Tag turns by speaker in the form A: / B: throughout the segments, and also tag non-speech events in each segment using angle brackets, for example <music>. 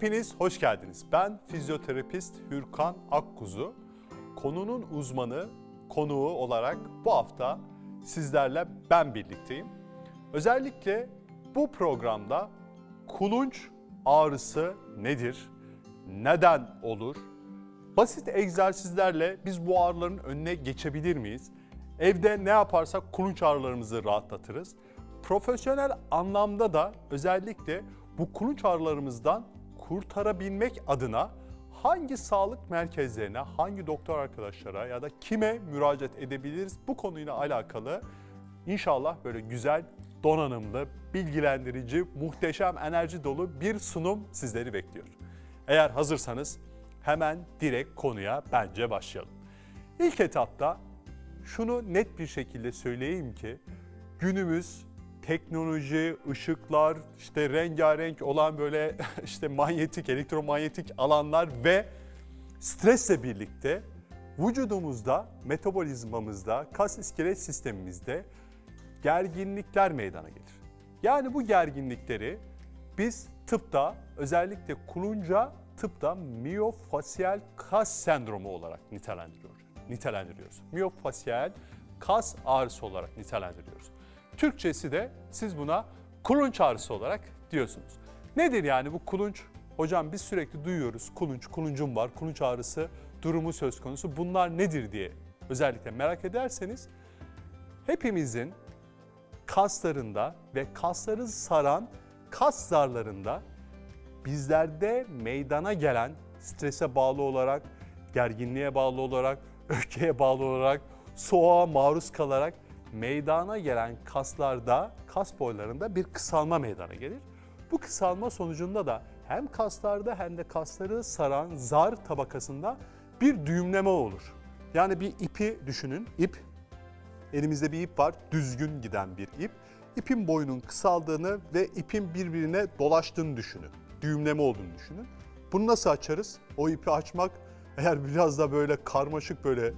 A: Hepiniz hoş geldiniz. Ben fizyoterapist Hürkan Akkuzu. Konunun uzmanı, konuğu olarak bu hafta sizlerle ben birlikteyim. Özellikle bu programda kulunç ağrısı nedir? Neden olur? Basit egzersizlerle biz bu ağrıların önüne geçebilir miyiz? Evde ne yaparsak kulunç ağrılarımızı rahatlatırız. Profesyonel anlamda da özellikle bu kulunç ağrılarımızdan kurtarabilmek adına hangi sağlık merkezlerine, hangi doktor arkadaşlara ya da kime müracaat edebiliriz bu konuyla alakalı inşallah böyle güzel, donanımlı, bilgilendirici, muhteşem, enerji dolu bir sunum sizleri bekliyor. Eğer hazırsanız hemen direkt konuya bence başlayalım. İlk etapta şunu net bir şekilde söyleyeyim ki günümüz teknoloji, ışıklar, işte rengarenk olan böyle <laughs> işte manyetik, elektromanyetik alanlar ve stresle birlikte vücudumuzda, metabolizmamızda, kas iskelet sistemimizde gerginlikler meydana gelir. Yani bu gerginlikleri biz tıpta özellikle kulunca tıpta miyofasyal kas sendromu olarak nitelendiriyor, nitelendiriyoruz. Miyofasyal kas ağrısı olarak nitelendiriyoruz. Türkçesi de siz buna kulunç ağrısı olarak diyorsunuz. Nedir yani bu kulunç? Hocam biz sürekli duyuyoruz kulunç, kuluncum var, kulunç ağrısı durumu söz konusu. Bunlar nedir diye özellikle merak ederseniz hepimizin kaslarında ve kasları saran kas zarlarında bizlerde meydana gelen strese bağlı olarak, gerginliğe bağlı olarak, öfkeye bağlı olarak, soğuğa maruz kalarak meydana gelen kaslarda, kas boylarında bir kısalma meydana gelir. Bu kısalma sonucunda da hem kaslarda hem de kasları saran zar tabakasında bir düğümleme olur. Yani bir ipi düşünün, ip Elimizde bir ip var, düzgün giden bir ip. İpin boyunun kısaldığını ve ipin birbirine dolaştığını düşünün. Düğümleme olduğunu düşünün. Bunu nasıl açarız? O ipi açmak eğer biraz da böyle karmaşık böyle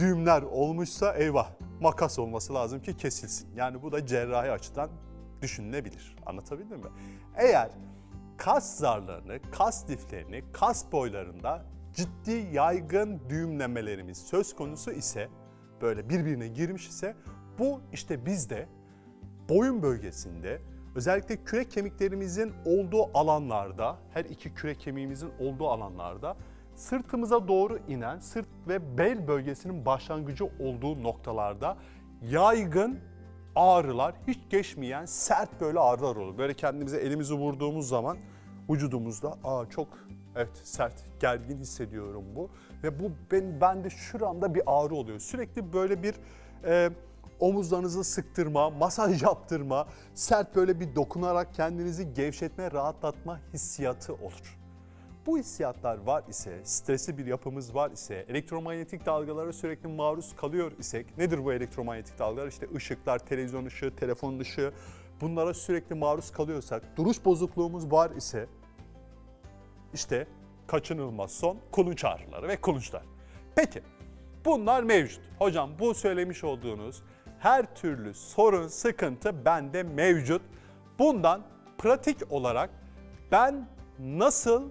A: düğümler olmuşsa eyvah makas olması lazım ki kesilsin. Yani bu da cerrahi açıdan düşünülebilir. Anlatabildim mi? Eğer kas zarlarını, kas liflerini, kas boylarında ciddi yaygın düğümlemelerimiz söz konusu ise böyle birbirine girmiş ise bu işte bizde boyun bölgesinde özellikle kürek kemiklerimizin olduğu alanlarda, her iki kürek kemiğimizin olduğu alanlarda sırtımıza doğru inen sırt ve bel bölgesinin başlangıcı olduğu noktalarda yaygın ağrılar, hiç geçmeyen sert böyle ağrılar olur. Böyle kendimize elimizi vurduğumuz zaman vücudumuzda aa çok evet sert, gergin hissediyorum bu. Ve bu ben bende şuramda bir ağrı oluyor. Sürekli böyle bir e, omuzlarınızı sıktırma, masaj <laughs> yaptırma, sert böyle bir dokunarak kendinizi gevşetme, rahatlatma hissiyatı olur. Bu hissiyatlar var ise, stresli bir yapımız var ise, elektromanyetik dalgalara sürekli maruz kalıyor isek, nedir bu elektromanyetik dalgalar? İşte ışıklar, televizyon ışığı, telefon ışığı, bunlara sürekli maruz kalıyorsak, duruş bozukluğumuz var ise, işte kaçınılmaz son kulunç ağrıları ve kulunçlar. Peki bunlar mevcut. Hocam bu söylemiş olduğunuz her türlü sorun, sıkıntı bende mevcut. Bundan pratik olarak ben nasıl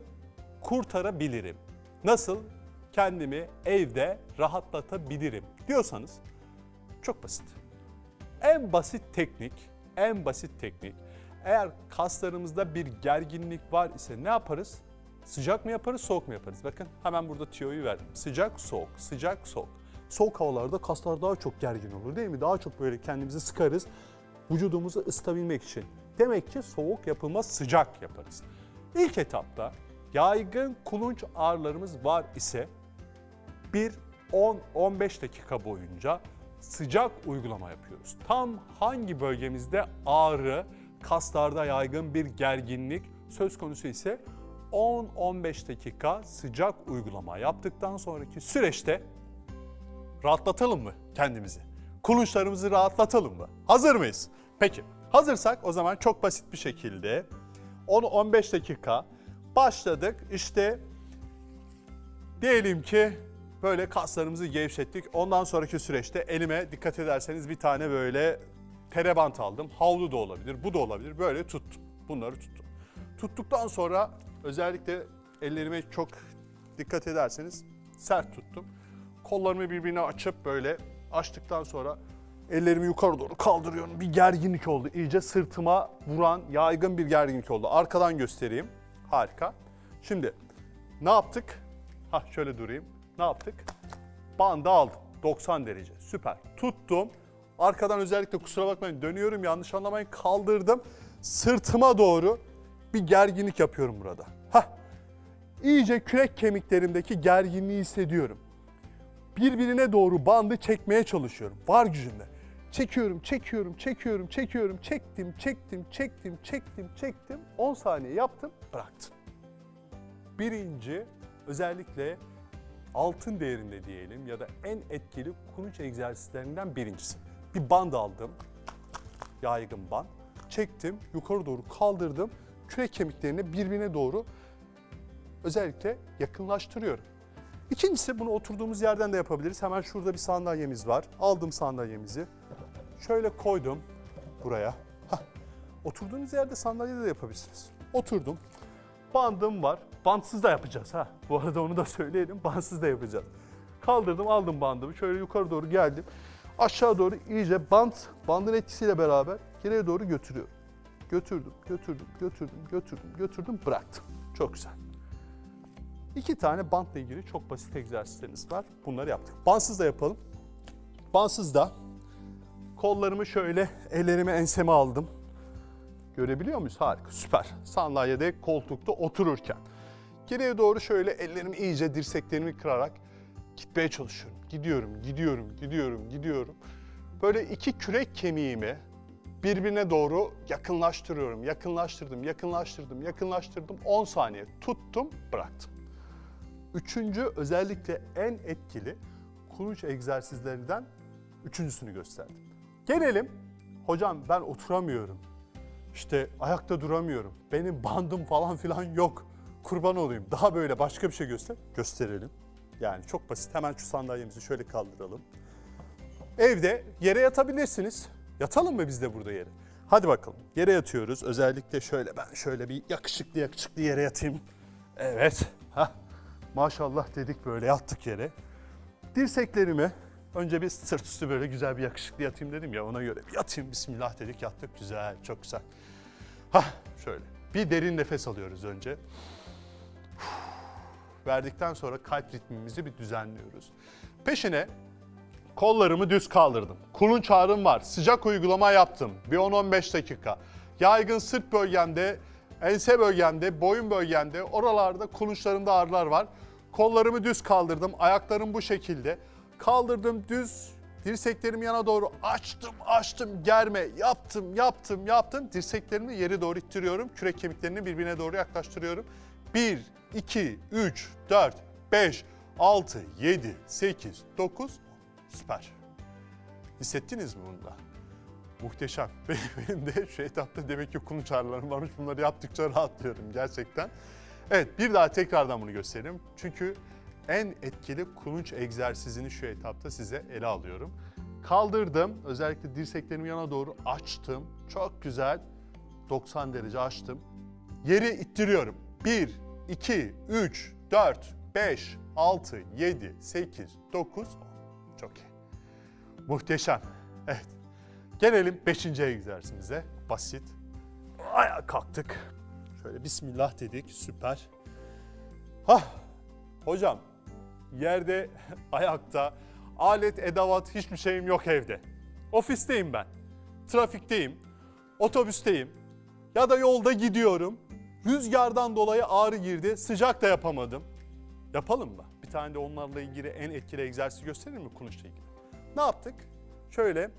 A: kurtarabilirim? Nasıl kendimi evde rahatlatabilirim diyorsanız çok basit. En basit teknik, en basit teknik. Eğer kaslarımızda bir gerginlik var ise ne yaparız? Sıcak mı yaparız, soğuk mu yaparız? Bakın hemen burada tüyoyu verdim. Sıcak, soğuk, sıcak, soğuk. Soğuk havalarda kaslar daha çok gergin olur değil mi? Daha çok böyle kendimizi sıkarız vücudumuzu ısıtabilmek için. Demek ki soğuk yapılmaz, sıcak yaparız. İlk etapta yaygın kulunç ağrılarımız var ise bir 10-15 dakika boyunca sıcak uygulama yapıyoruz. Tam hangi bölgemizde ağrı, kaslarda yaygın bir gerginlik söz konusu ise 10-15 dakika sıcak uygulama yaptıktan sonraki süreçte rahatlatalım mı kendimizi? Kulunçlarımızı rahatlatalım mı? Hazır mıyız? Peki. Hazırsak o zaman çok basit bir şekilde 10-15 dakika başladık. İşte diyelim ki böyle kaslarımızı gevşettik. Ondan sonraki süreçte elime dikkat ederseniz bir tane böyle terebant aldım. Havlu da olabilir, bu da olabilir. Böyle tuttum. Bunları tuttum. Tuttuktan sonra Özellikle ellerime çok dikkat ederseniz sert tuttum. Kollarımı birbirine açıp böyle açtıktan sonra ellerimi yukarı doğru kaldırıyorum. Bir gerginlik oldu. İyice sırtıma vuran yaygın bir gerginlik oldu. Arkadan göstereyim. Harika. Şimdi ne yaptık? Ha şöyle durayım. Ne yaptık? Bandı aldım. 90 derece. Süper. Tuttum. Arkadan özellikle kusura bakmayın dönüyorum yanlış anlamayın kaldırdım. Sırtıma doğru bir gerginlik yapıyorum burada. Hah. İyice kürek kemiklerimdeki gerginliği hissediyorum. Birbirine doğru bandı çekmeye çalışıyorum. Var gücümle. Çekiyorum, çekiyorum, çekiyorum, çekiyorum, çektim, çektim, çektim, çektim, çektim. 10 saniye yaptım, bıraktım. Birinci özellikle altın değerinde diyelim ya da en etkili kulunç egzersizlerinden birincisi. Bir band aldım, yaygın band. Çektim, yukarı doğru kaldırdım. Kürek kemiklerini birbirine doğru özellikle yakınlaştırıyorum. İkincisi bunu oturduğumuz yerden de yapabiliriz. Hemen şurada bir sandalyemiz var. Aldım sandalyemizi. Şöyle koydum buraya. Hah. Oturduğunuz yerde sandalyede de yapabilirsiniz. Oturdum. Bandım var. Bantsız da yapacağız ha. Bu arada onu da söyleyelim. Bantsız da yapacağız. Kaldırdım aldım bandımı. Şöyle yukarı doğru geldim. Aşağı doğru iyice bant, bandın etkisiyle beraber geriye doğru götürüyorum. Götürdüm, götürdüm, götürdüm, götürdüm, götürdüm, bıraktım. Çok güzel. İki tane bantla ilgili çok basit egzersizleriniz var. Bunları yaptık. Bantsız da yapalım. Bantsız da kollarımı şöyle ellerimi enseme aldım. Görebiliyor muyuz? Harika, süper. Sandalyede, koltukta otururken. Geriye doğru şöyle ellerimi iyice dirseklerimi kırarak gitmeye çalışıyorum. Gidiyorum, gidiyorum, gidiyorum, gidiyorum. Böyle iki kürek kemiğimi birbirine doğru yakınlaştırıyorum. Yakınlaştırdım, yakınlaştırdım, yakınlaştırdım. 10 saniye tuttum, bıraktım. Üçüncü özellikle en etkili kulunç egzersizlerinden üçüncüsünü gösterdim. Gelelim, hocam ben oturamıyorum. İşte ayakta duramıyorum. Benim bandım falan filan yok. Kurban olayım. Daha böyle başka bir şey göster. Gösterelim. Yani çok basit. Hemen şu sandalyemizi şöyle kaldıralım. Evde yere yatabilirsiniz. Yatalım mı biz de burada yere? Hadi bakalım. Yere yatıyoruz. Özellikle şöyle ben şöyle bir yakışıklı yakışıklı yere yatayım. Evet. Hah. Maşallah dedik böyle yattık yere. Dirseklerimi önce bir sırt üstü böyle güzel bir yakışıklı yatayım dedim ya ona göre bir yatayım bismillah dedik yattık güzel çok güzel. Hah şöyle bir derin nefes alıyoruz önce. Verdikten sonra kalp ritmimizi bir düzenliyoruz. Peşine kollarımı düz kaldırdım. Kulunç ağrım var. Sıcak uygulama yaptım. Bir 10-15 dakika. Yaygın sırt bölgemde, ense bölgemde, boyun bölgemde, oralarda kulunçlarımda ağrılar var. Kollarımı düz kaldırdım. Ayaklarım bu şekilde. Kaldırdım düz. Dirseklerimi yana doğru açtım, açtım, germe, yaptım, yaptım, yaptım. Dirseklerimi yere doğru ittiriyorum. Kürek kemiklerini birbirine doğru yaklaştırıyorum. 1, 2, 3, 4, 5, 6, 7, 8, 9, Süper. Hissettiniz mi bunu da? Muhteşem. <laughs> Benim, de şu etapta demek ki kulunç ağrılarım varmış. Bunları yaptıkça rahatlıyorum gerçekten. Evet bir daha tekrardan bunu göstereyim. Çünkü en etkili kulunç egzersizini şu etapta size ele alıyorum. Kaldırdım. Özellikle dirseklerimi yana doğru açtım. Çok güzel. 90 derece açtım. Yeri ittiriyorum. 1, 2, 3, 4, 5, 6, 7, 8, 9, 10. Çok iyi. Muhteşem. Evet. Gelelim 5. egzersizimize. Basit. Ayağa kalktık. Şöyle bismillah dedik. Süper. Hah. Hocam yerde, <laughs> ayakta, alet, edavat hiçbir şeyim yok evde. Ofisteyim ben. Trafikteyim. Otobüsteyim. Ya da yolda gidiyorum. Rüzgardan dolayı ağrı girdi. Sıcak da yapamadım. Yapalım mı? Bir tane de onlarla ilgili en etkili egzersiz gösterir mi kulunçla ilgili? Ne yaptık? Şöyle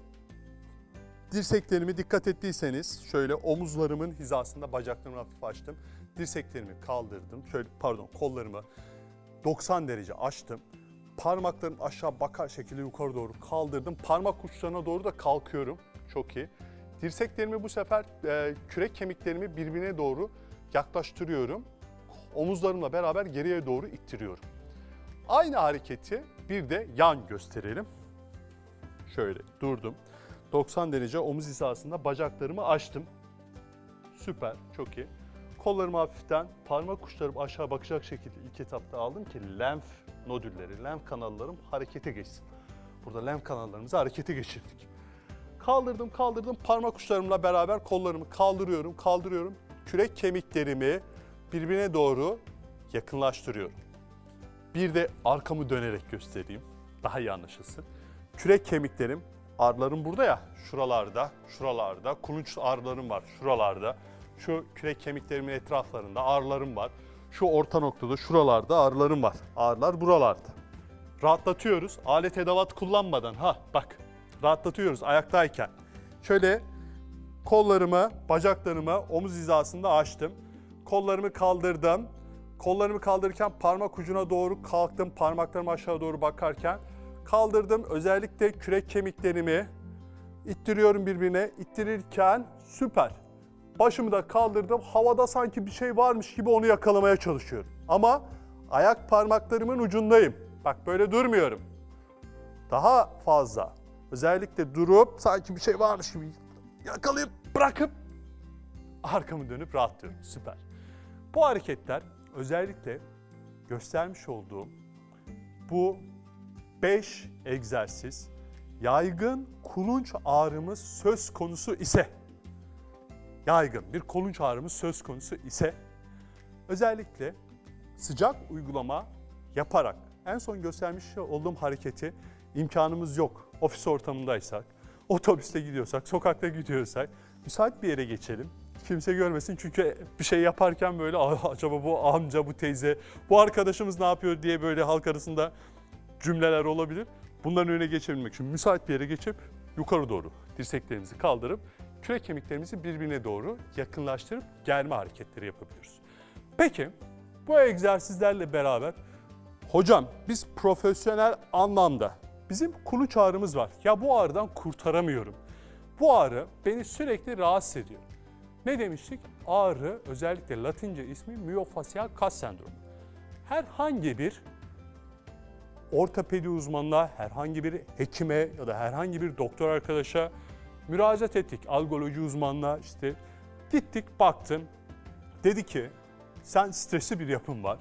A: dirseklerimi dikkat ettiyseniz şöyle omuzlarımın hizasında bacaklarımı hafif açtım. Dirseklerimi kaldırdım. Şöyle pardon kollarımı 90 derece açtım. Parmaklarım aşağı bakar şekilde yukarı doğru kaldırdım. Parmak uçlarına doğru da kalkıyorum. Çok iyi. Dirseklerimi bu sefer e, kürek kemiklerimi birbirine doğru yaklaştırıyorum. Omuzlarımla beraber geriye doğru ittiriyorum. Aynı hareketi bir de yan gösterelim. Şöyle durdum. 90 derece omuz hizasında bacaklarımı açtım. Süper, çok iyi. Kollarımı hafiften parmak uçlarım aşağı bakacak şekilde ilk etapta aldım ki lenf nodülleri, lenf kanallarım harekete geçsin. Burada lenf kanallarımızı harekete geçirdik. Kaldırdım kaldırdım parmak uçlarımla beraber kollarımı kaldırıyorum kaldırıyorum. Kürek kemiklerimi birbirine doğru yakınlaştırıyorum. Bir de arkamı dönerek göstereyim. Daha iyi anlaşılsın. Kürek kemiklerim, arlarım burada ya, şuralarda, şuralarda, kulunç arlarım var şuralarda. Şu kürek kemiklerimin etraflarında ağrılarım var. Şu orta noktada, şuralarda ağrılarım var. Ağrılar buralarda. Rahatlatıyoruz. Alet edevat kullanmadan. Ha bak, rahatlatıyoruz ayaktayken. Şöyle kollarımı, bacaklarımı omuz hizasında açtım. Kollarımı kaldırdım. Kollarımı kaldırırken parmak ucuna doğru kalktım. Parmaklarım aşağı doğru bakarken kaldırdım. Özellikle kürek kemiklerimi ittiriyorum birbirine. İttirirken süper. Başımı da kaldırdım. Havada sanki bir şey varmış gibi onu yakalamaya çalışıyorum. Ama ayak parmaklarımın ucundayım. Bak böyle durmuyorum. Daha fazla. Özellikle durup sanki bir şey varmış gibi yakalayıp bırakıp arkamı dönüp rahatlıyorum. Süper. Bu hareketler özellikle göstermiş olduğum bu 5 egzersiz yaygın kulunç ağrımız söz konusu ise yaygın bir kulunç ağrımız söz konusu ise özellikle sıcak uygulama yaparak en son göstermiş olduğum hareketi imkanımız yok. Ofis ortamındaysak, otobüste gidiyorsak, sokakta gidiyorsak müsait bir yere geçelim. Kimse görmesin çünkü bir şey yaparken böyle "Aa, acaba bu amca, bu teyze, bu arkadaşımız ne yapıyor diye böyle halk arasında cümleler olabilir. Bunların önüne geçebilmek için müsait bir yere geçip yukarı doğru dirseklerimizi kaldırıp kürek kemiklerimizi birbirine doğru yakınlaştırıp germe hareketleri yapabiliyoruz. Peki bu egzersizlerle beraber hocam biz profesyonel anlamda bizim kuluç ağrımız var. Ya bu ağrıdan kurtaramıyorum. Bu ağrı beni sürekli rahatsız ediyor. Ne demiştik? Ağrı özellikle latince ismi miyofasyal kas sendromu. Herhangi bir ortopedi uzmanına, herhangi bir hekime ya da herhangi bir doktor arkadaşa müracaat ettik. Algoloji uzmanına işte gittik baktım. Dedi ki sen stresli bir yapın var.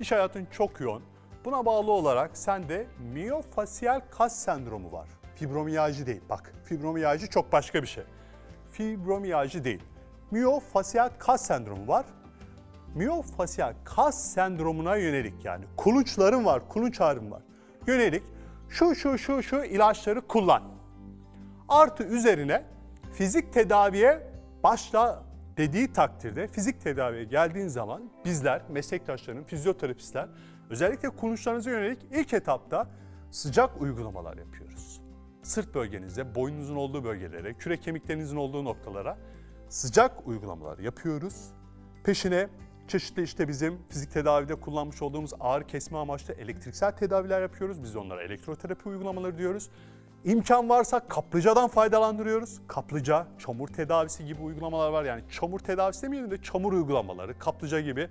A: İş hayatın çok yoğun. Buna bağlı olarak sende miyofasyal kas sendromu var. Fibromiyalji değil. Bak fibromiyalji çok başka bir şey. Fibromiyalji değil. Miyofasyal kas sendromu var miyofasyal kas sendromuna yönelik yani kulunçların var, kulunç ağrım var. Yönelik şu şu şu şu ilaçları kullan. Artı üzerine fizik tedaviye başla dediği takdirde fizik tedaviye geldiğin zaman bizler, meslektaşlarım, fizyoterapistler özellikle kulunçlarınıza yönelik ilk etapta sıcak uygulamalar yapıyoruz. Sırt bölgenize, boynunuzun olduğu bölgelere, kürek kemiklerinizin olduğu noktalara sıcak uygulamalar yapıyoruz. Peşine çeşitli işte bizim fizik tedavide kullanmış olduğumuz ağrı kesme amaçlı elektriksel tedaviler yapıyoruz. Biz onlara elektroterapi uygulamaları diyoruz. İmkan varsa kaplıcadan faydalandırıyoruz. Kaplıca, çamur tedavisi gibi uygulamalar var. Yani çamur tedavisi demeyelim de çamur uygulamaları, kaplıca gibi.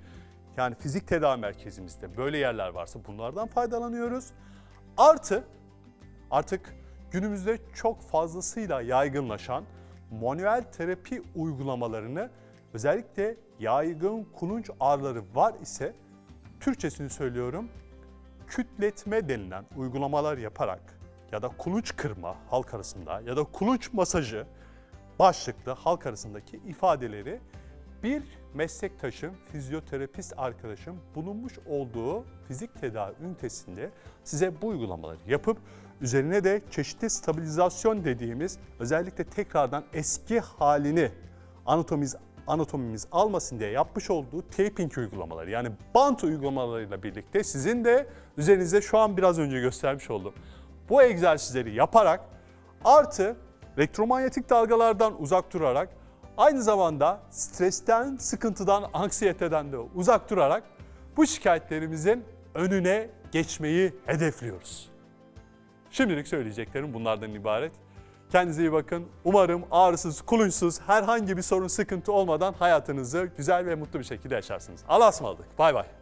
A: Yani fizik tedavi merkezimizde böyle yerler varsa bunlardan faydalanıyoruz. Artı artık günümüzde çok fazlasıyla yaygınlaşan manuel terapi uygulamalarını özellikle yaygın kulunç ağrıları var ise Türkçesini söylüyorum kütletme denilen uygulamalar yaparak ya da kulunç kırma halk arasında ya da kulunç masajı başlıklı halk arasındaki ifadeleri bir meslektaşım, fizyoterapist arkadaşım bulunmuş olduğu fizik tedavi ünitesinde size bu uygulamaları yapıp üzerine de çeşitli stabilizasyon dediğimiz özellikle tekrardan eski halini anatomimiz anatomimiz almasın diye yapmış olduğu taping uygulamaları yani bant uygulamalarıyla birlikte sizin de üzerinize şu an biraz önce göstermiş olduğum bu egzersizleri yaparak artı elektromanyetik dalgalardan uzak durarak aynı zamanda stresten, sıkıntıdan, anksiyeteden de uzak durarak bu şikayetlerimizin önüne geçmeyi hedefliyoruz. Şimdilik söyleyeceklerim bunlardan ibaret. Kendinize iyi bakın. Umarım ağrısız, kulunçsuz, herhangi bir sorun, sıkıntı olmadan hayatınızı güzel ve mutlu bir şekilde yaşarsınız. Allah'a ısmarladık. Bay bay.